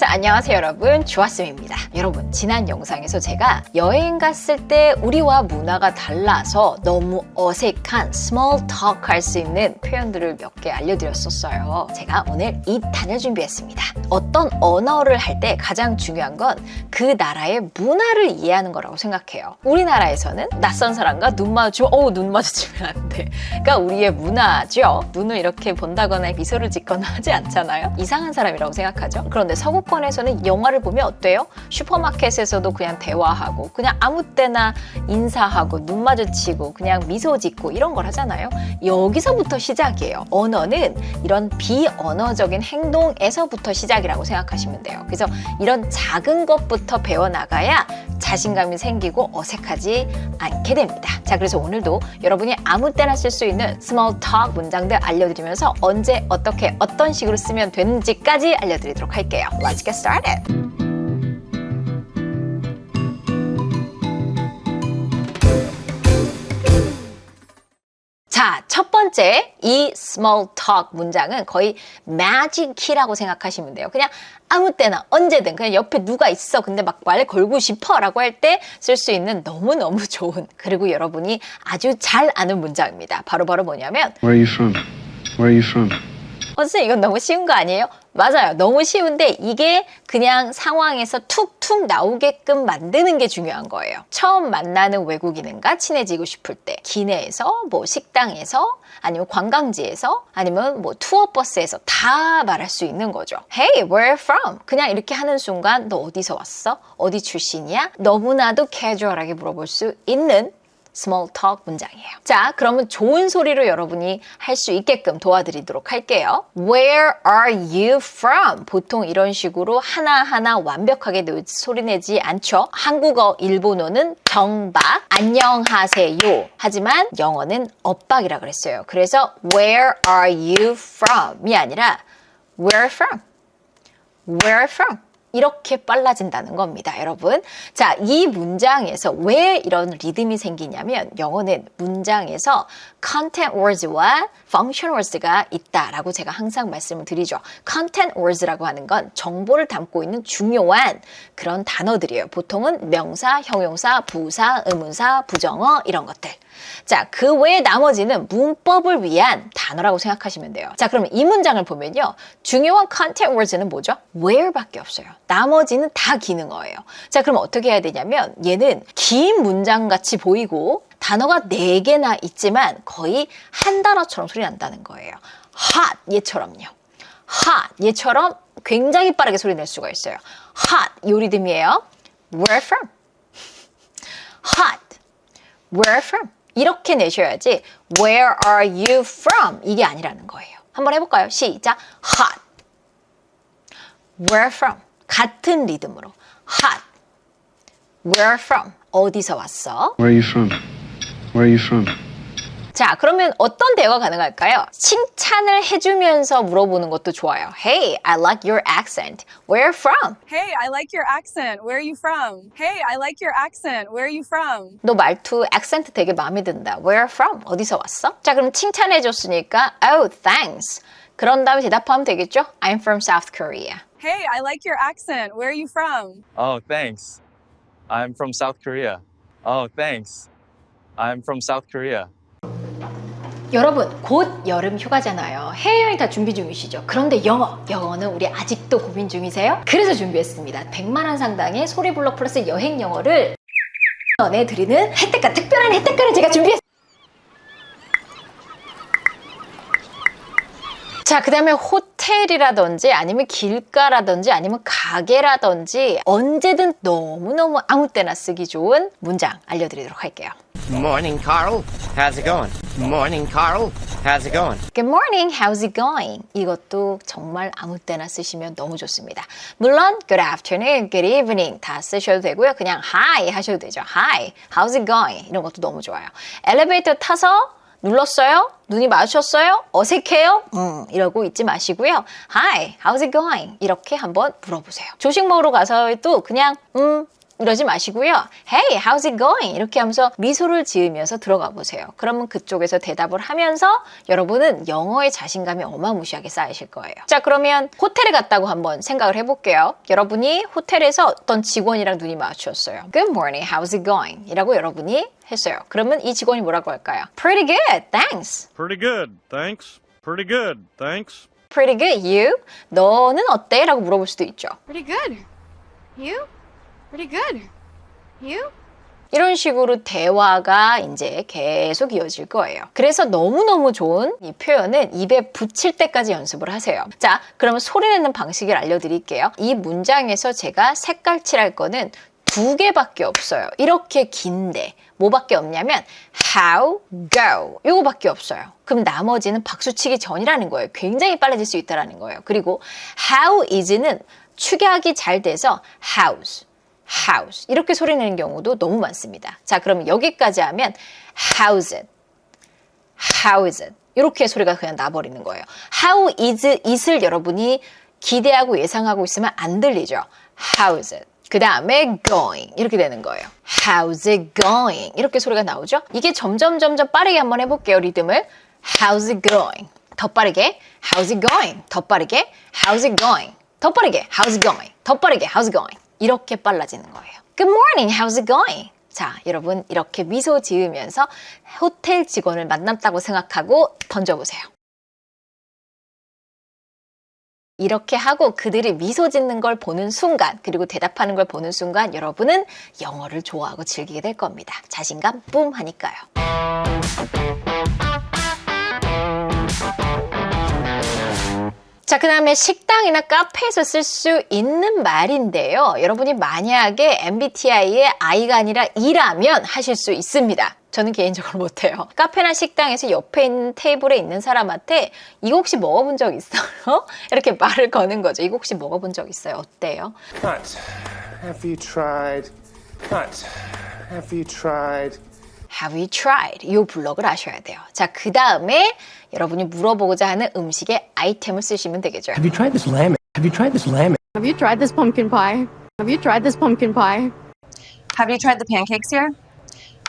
그래서 안녕하세요 여러분. 주아쌤입니다. 여러분 지난 영상에서 제가 여행 갔을 때 우리와 문화가 달라서 너무 어색한 small talk 할수 있는 표현들을 몇 개 알려드렸었어요. 제가 오늘 이 단을 준비했습니다. 어떤 언어를 할 때 가장 중요한 건 그 나라의 문화를 이해하는 거라고 생각해요. 우리나라에서는 낯선 사람과 눈 마주치면 어우 눈 마주치면 안돼. 그러니까 우리의 문화죠. 눈을 이렇게 본다거나 미소를 짓거나 하지 않잖아요. 이상한 사람이라고 생각하죠. 그런데 서구 권에서는 영화를 보면 어때요? 슈퍼마켓에서도 그냥 대화하고 그냥 아무 때나 인사하고 눈 마주치고 그냥 미소 짓고 이런 걸 하잖아요. 여기서부터 시작이에요. 언어는 이런 비언어적인 행동에서부터 시작이라고 생각하시면 돼요. 그래서 이런 작은 것부터 배워나가야 자신감이 생기고 어색하지 않게 됩니다. 자, 그래서 오늘도 여러분이 아무 때나 쓸 수 있는 small talk 문장들 알려드리면서 언제 어떻게 어떤 식으로 쓰면 되는지까지 알려드리도록 할게요. Let's get started. 자, 첫 번째 이 small talk 문장은 거의 magic key라고 생각하시면 돼요. 그냥 아무 때나 언제든 그냥 옆에 누가 있어 근데 막 말 걸고 싶어라고 할 때 쓸 수 있는 너무너무 좋은 그리고 여러분이 아주 잘 아는 문장입니다. 바로바로 뭐냐면 Where are you from? Where are you from? 어, 선생님 이건 너무 쉬운 거 아니에요? 맞아요. 너무 쉬운데 이게 그냥 상황에서 툭툭 나오게끔 만드는 게 중요한 거예요. 처음 만나는 외국인과 친해지고 싶을 때 기내에서 뭐 식당에서 아니면 관광지에서 아니면 뭐 투어 버스에서 다 말할 수 있는 거죠. Hey, where from? 그냥 이렇게 하는 순간 너 어디서 왔어? 어디 출신이야? 너무나도 캐주얼하게 물어볼 수 있는 small talk 문장이에요. 자, 그러면 좋은 소리로 여러분이 할 수 있게끔 도와드리도록 할게요. Where are you from? 보통 이런 식으로 하나하나 완벽하게 소리 내지 않죠. 한국어, 일본어는 정박, 안녕하세요. 하지만 영어는 엇박이라 그랬어요. 그래서 where are you from이 아니라 where from? where from? 이렇게 빨라진다는 겁니다, 여러분. 자, 이 문장에서 왜 이런 리듬이 생기냐면 영어는 문장에서 content words와 function words가 있다라고 제가 항상 말씀을 드리죠. content words라고 하는 건 정보를 담고 있는 중요한 그런 단어들이에요. 보통은 명사, 형용사, 부사, 의문사, 부정어 이런 것들. 자, 그 외에 나머지는 문법을 위한 단어라고 생각하시면 돼요. 자, 그럼 이 문장을 보면요. 중요한 content words는 뭐죠? where밖에 없어요. 나머지는 다 기능어예요. 자, 그럼 어떻게 해야 되냐면 얘는 긴 문장 같이 보이고 단어가 네개나 있지만 거의 한 단어처럼 소리 난다는 거예요. hot 얘처럼요. hot 얘처럼 굉장히 빠르게 소리 낼 수가 있어요. hot 요 리듬이에요. where from? hot where from? 이렇게 내셔야지 where are you from? 이게 아니라는 거예요. 한번 해볼까요? 시작. hot where from? 같은 리듬으로 hot where from? 어디서 왔어? Where are you from? Where are you from? 자, 그러면 어떤 대화가 가능할까요? 칭찬을 해주면서 물어보는 것도 좋아요. Hey, I like your accent. Where are you from? Hey, I like your accent. Where are you from? Hey, I like your accent. Where are you from? 너 말투, 액센트 되게 마음에 든다. Where are you from? 어디서 왔어? 자, 그럼 칭찬해줬으니까 Oh, thanks. 그런 다음에 대답하면 되겠죠? I'm from South Korea. Hey, I like your accent. Where are you from? Oh, thanks. I'm from South Korea. Oh, thanks. I'm from South Korea. 여러분, 곧 여름 휴가잖아요. 해외여행 다 준비 중이시죠? 그런데 영어, 영어는 우리 아직도 고민 중이세요? 그래서 준비했습니다. 100만 원 상당의 소리블록 플러스 여행 영어를 내드리는 혜택과 특별한 혜택까지 제가 준비했습니 자, 그 다음에 호텔이라든지 아니면 길가라든지 아니면 가게라든지 언제든 너무너무 아무 때나 쓰기 좋은 문장 알려드리도록 할게요. Morning, Carl. How's it going? Morning, Carl. How's it going? Good morning, how's it going? 이것도 정말 아무 때나 쓰시면 너무 좋습니다. 물론 good afternoon, good evening 다 쓰셔도 되고요. 그냥 hi 하셔도 되죠. Hi, how's it going? 이런 것도 너무 좋아요. 엘리베이터 타서 눌렀어요? 눈이 마주쳤어요? 어색해요? 음, 이러고 있지 마시고요. Hi, how's it going? 이렇게 한번 물어보세요. 조식 먹으러 가서도 그냥 음, 이러지 마시고요. Hey, how's it going? 이렇게 하면서 미소를 지으면서 들어가 보세요. 그러면 그쪽에서 대답을 하면서 여러분은 영어의 자신감이 어마무시하게 쌓이실 거예요. 자, 그러면 호텔에 갔다고 한번 생각을 해볼게요. 여러분이 호텔에서 어떤 직원이랑 눈이 마주쳤어요. Good morning, how's it going? 이라고 여러분이 했어요. 그러면 이 직원이 뭐라고 할까요? Pretty good, thanks. Pretty good, thanks. Pretty good, thanks. Pretty good, you? 너는 어때? 라고 물어볼 수도 있죠. Pretty good. You? Pretty good. You? 이런 식으로 대화가 이제 계속 이어질 거예요. 그래서 너무너무 좋은 이 표현은 입에 붙일 때까지 연습을 하세요. 자, 그러면 소리 내는 방식을 알려드릴게요. 이 문장에서 제가 색깔 칠할 거는 두 개밖에 없어요. 이렇게 긴데 뭐밖에 없냐면 how, go 요거밖에 없어요. 그럼 나머지는 박수 치기 전이라는 거예요. 굉장히 빨라질 수 있다라는 거예요. 그리고 how is는 축약이 잘 돼서 house, house 이렇게 소리 내는 경우도 너무 많습니다. 자, 그럼 여기까지 하면 how's it, how's it 이렇게 소리가 그냥 나버리는 거예요. how is it을 여러분이 기대하고 예상하고 있으면 안 들리죠. how's it 그 다음에 going 이렇게 되는 거예요. How's it going? 이렇게 소리가 나오죠. 이게 점점 점점 빠르게 한번 해볼게요. 리듬을 How's it going? 더 빠르게 How's it going? 더 빠르게 How's it going? 더 빠르게 How's it going? 더 빠르게 How's it going? 이렇게 빨라지는 거예요. Good morning. How's it going? 자, 여러분 이렇게 미소 지으면서 호텔 직원을 만났다고 생각하고 던져보세요. 이렇게 하고 그들이 미소 짓는 걸 보는 순간, 그리고 대답하는 걸 보는 순간 여러분은 영어를 좋아하고 즐기게 될 겁니다. 자신감 뿜 하니까요. 자, 그 다음에 식당이나 카페에서 쓸 수 있는 말인데요. 여러분이 만약에 MBTI의 I가 아니라 E라면 하실 수 있습니다. 저는 개인적으로 못해요. 카페나 식당에서 옆에 있는 테이블에 있는 사람한테 이거 혹시 먹어본 적 있어요? 이렇게 말을 거는 거죠. 이거 혹시 먹어본 적 있어요? 어때요? Cut. Have you tried? Cut. Have you tried? Have you tried? 이 블럭을 아셔야 돼요. 자, 그 다음에 여러분이 물어보고자 하는 음식의 아이템을 쓰시면 되겠죠. Have you tried this lamb? Have you tried this lamb? Have you tried this pumpkin pie? Have you tried this pumpkin pie? Have you tried the pancakes here?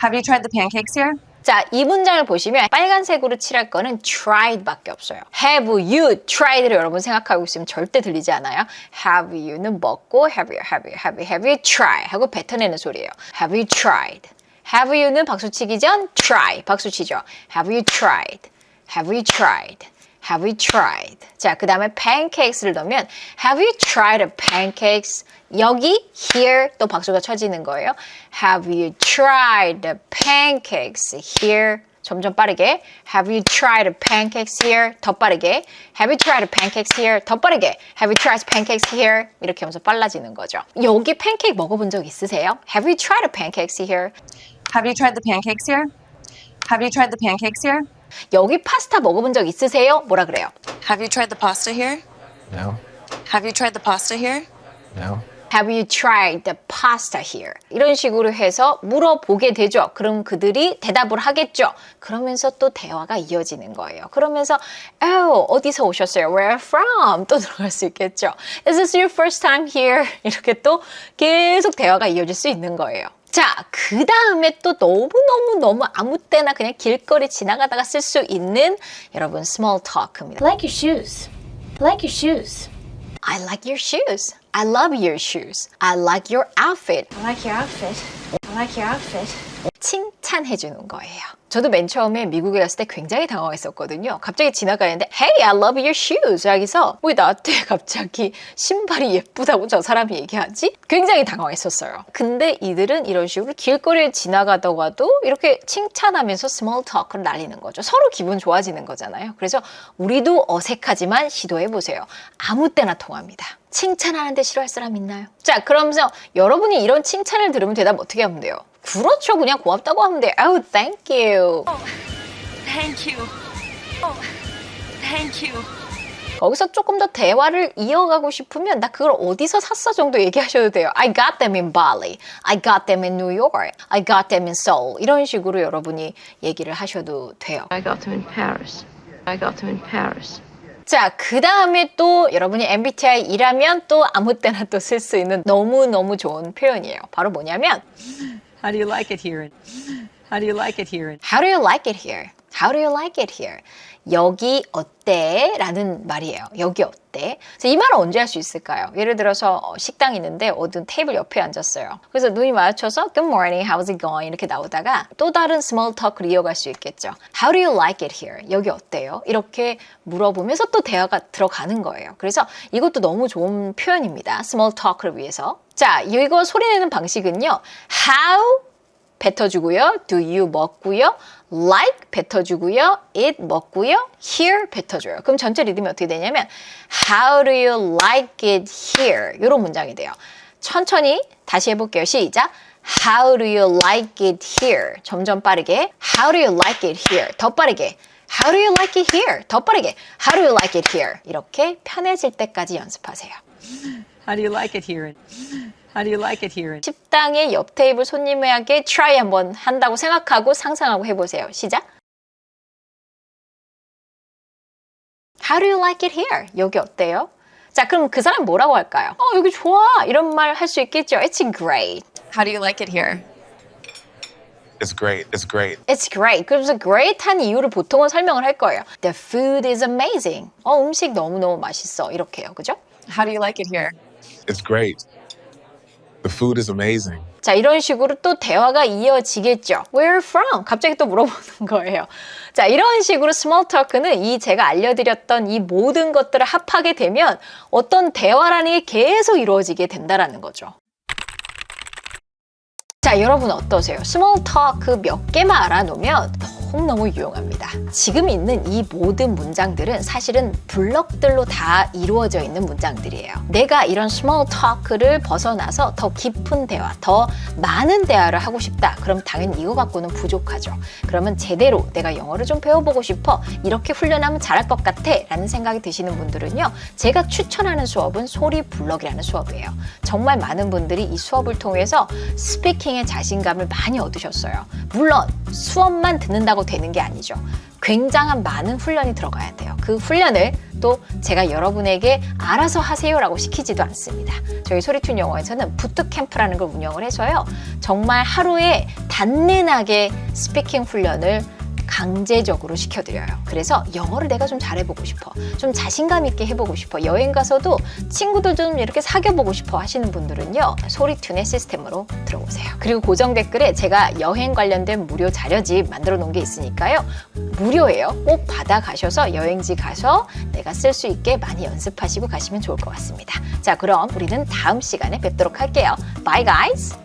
Have you tried the pancakes here? 자, 이 문장을 보시면 빨간색으로 칠할 거는 tried 밖에 없어요. Have you tried를 여러분 생각하고 있으면 절대 들리지 않아요. Have you는 먹고 have you, have you, have you, have you try 하고 뱉어내는 소리예요. Have you tried? Have you는 박수치기 전 try 박수치죠. Have you tried? Have you tried? Have you tried? 자, 그 다음에 pancakes를 넣으면 Have you tried pancakes? 여기 here 또 박수가 쳐지는 거예요. Have you tried the pancakes here? 점점 빠르게 Have you tried pancakes here? 더 빠르게 Have you tried pancakes here? 더 빠르게 Have you tried pancakes here? 이렇게 하면서 빨라지는 거죠. 여기 팬케이크 먹어본 적 있으세요? Have you tried pancakes here? Have you tried the pancakes here? Have you tried the pancakes here? 여기 파스타 먹어본 적 있으세요? 뭐라 그래요? Have you tried the pasta here? No. Have you tried the pasta here? No. Have you tried the pasta here? 이런 식으로 해서 물어보게 되죠. 그럼 그들이 대답을 하겠죠. 그러면서 또 대화가 이어지는 거예요. 그러면서 oh, 어디서 오셨어요? Where from? 또 들어갈 수 있겠죠. Is this your first time here? 이렇게 또 계속 대화가 이어질 수 있는 거예요. 자, 그 다음에 또 너무너무너무 아무 때나 그냥 길거리 지나가다가 쓸 수 있는 여러분 small talk입니다. I like your shoes. I like your shoes. I like your shoes. I love your shoes. I like your outfit. I like your outfit. Like your outfit. 칭찬해 주는 거예요. 저도 맨 처음에 미국에 갔을 때 굉장히 당황했었거든요. 갑자기 지나가는데 Hey, I love your shoes. 여기서 왜 나한테 갑자기 신발이 예쁘다고 저 사람이 얘기하지? 굉장히 당황했었어요. 근데 이들은 이런 식으로 길거리를 지나가다가도 이렇게 칭찬하면서 스몰 토크를 날리는 거죠. 서로 기분 좋아지는 거잖아요. 그래서 우리도 어색하지만 시도해 보세요. 아무 때나 통합니다. 칭찬하는데 싫어할 사람 있나요? 자, 그러면서 여러분이 이런 칭찬을 들으면 대답 어떻게 하면 돼요? 그렇죠. 그냥 고맙다고 하면 돼요. Oh, thank you. Thank you. Oh, thank you. 거기서 조금 더 대화를 이어가고 싶으면 나 그걸 어디서 샀어 정도 얘기하셔도 돼요. I got them in Bali. I got them in New York. I got them in Seoul. 이런 식으로 여러분이 얘기를 하셔도 돼요. I got them in Paris. I got them in Paris. 자, 그 다음에 또 여러분이 MBTI 일하면 또 아무 때나 또 쓸 수 있는 너무너무 좋은 표현이에요. 바로 뭐냐면 How do you like it here? How do you like it here? How do you like it here? How do you like it here? 여기 어때? 라는 말이에요. 여기 어때? 이 말을 언제 할 수 있을까요? 예를 들어서 어, 식당이 있는데 어떤 테이블 옆에 앉았어요. 그래서 눈이 마주쳐서 Good morning, how's it going? 이렇게 나오다가 또 다른 small talk를 이어갈 수 있겠죠. How do you like it here? 여기 어때요? 이렇게 물어보면서 또 대화가 들어가는 거예요. 그래서 이것도 너무 좋은 표현입니다. small talk를 위해서. 자, 이거 소리내는 방식은요. How 뱉어주고요. Do you 먹고요. Like 뱉어주고요. It 먹고요. Here 뱉어줘요. 그럼 전체 리듬이 어떻게 되냐면 How do you like it here? 이런 문장이 돼요. 천천히 다시 해볼게요. 시작. How do you like it here? 점점 빠르게. How do you like it here? 더 빠르게. How do you like it here? 더 빠르게. How do you like it here? 이렇게 편해질 때까지 연습하세요. How do you like it here? How do you like it here? 식당의 옆 테이블 손님에게 try 한번 한다고 생각하고 상상하고 해보세요. 시작. How do you like it here? 여기 어때요? 자, 그럼 그 사람 뭐라고 할까요? 어, 여기 좋아. 이런 말 할 수 있겠죠. It's great. How do you like it here? It's great. It's great. It's great. 그래서 great 한 이유를 보통은 설명을 할 거예요. The food is amazing. 어, 음식 너무너무 맛있어. 이렇게요. 그죠? How do you like it here? It's great. The food is amazing. 자, 이런 식으로 또 대화가 이어지겠죠. Where from? 갑자기 또 물어보는 거예요. 자, 이런 식으로 스몰 토크는 이 제가 알려드렸던 이 모든 것들을 합하게 되면 어떤 대화라는 게 계속 이루어지게 된다라는 거죠. 자, 여러분 어떠세요? 스몰 토크 몇 개만 알아놓으면 너무너무 유용합니다. 지금 있는 이 모든 문장들은 사실은 블럭들로 다 이루어져 있는 문장들이에요. 내가 이런 스몰 토크를 벗어나서 더 깊은 대화, 더 많은 대화를 하고 싶다. 그럼 당연히 이거 갖고는 부족하죠. 그러면 제대로 내가 영어를 좀 배워보고 싶어. 이렇게 훈련하면 잘할 것 같아. 라는 생각이 드시는 분들은요. 제가 추천하는 수업은 소리 블럭이라는 수업이에요. 정말 많은 분들이 이 수업을 통해서 스피킹의 자신감을 많이 얻으셨어요. 물론 수업만 듣는 다고 되는 게 아니죠. 굉장한 많은 훈련이 들어가야 돼요. 그 훈련을 또 제가 여러분에게 알아서 하세요라고 시키지도 않습니다. 저희 소리튠 영어에서는 부트캠프라는 걸 운영을 해서요. 정말 하루에 단내나게 스피킹 훈련을 강제적으로 시켜드려요. 그래서 영어를 내가 좀 잘해보고 싶어. 좀 자신감 있게 해보고 싶어. 여행 가서도 친구들 좀 이렇게 사귀어보고 싶어 하시는 분들은요. 소리튠의 시스템으로 들어오세요. 그리고 고정 댓글에 제가 여행 관련된 무료 자료집 만들어 놓은 게 있으니까요. 무료예요. 꼭 받아가셔서 여행지 가서 내가 쓸 수 있게 많이 연습하시고 가시면 좋을 것 같습니다. 자, 그럼 우리는 다음 시간에 뵙도록 할게요. Bye guys!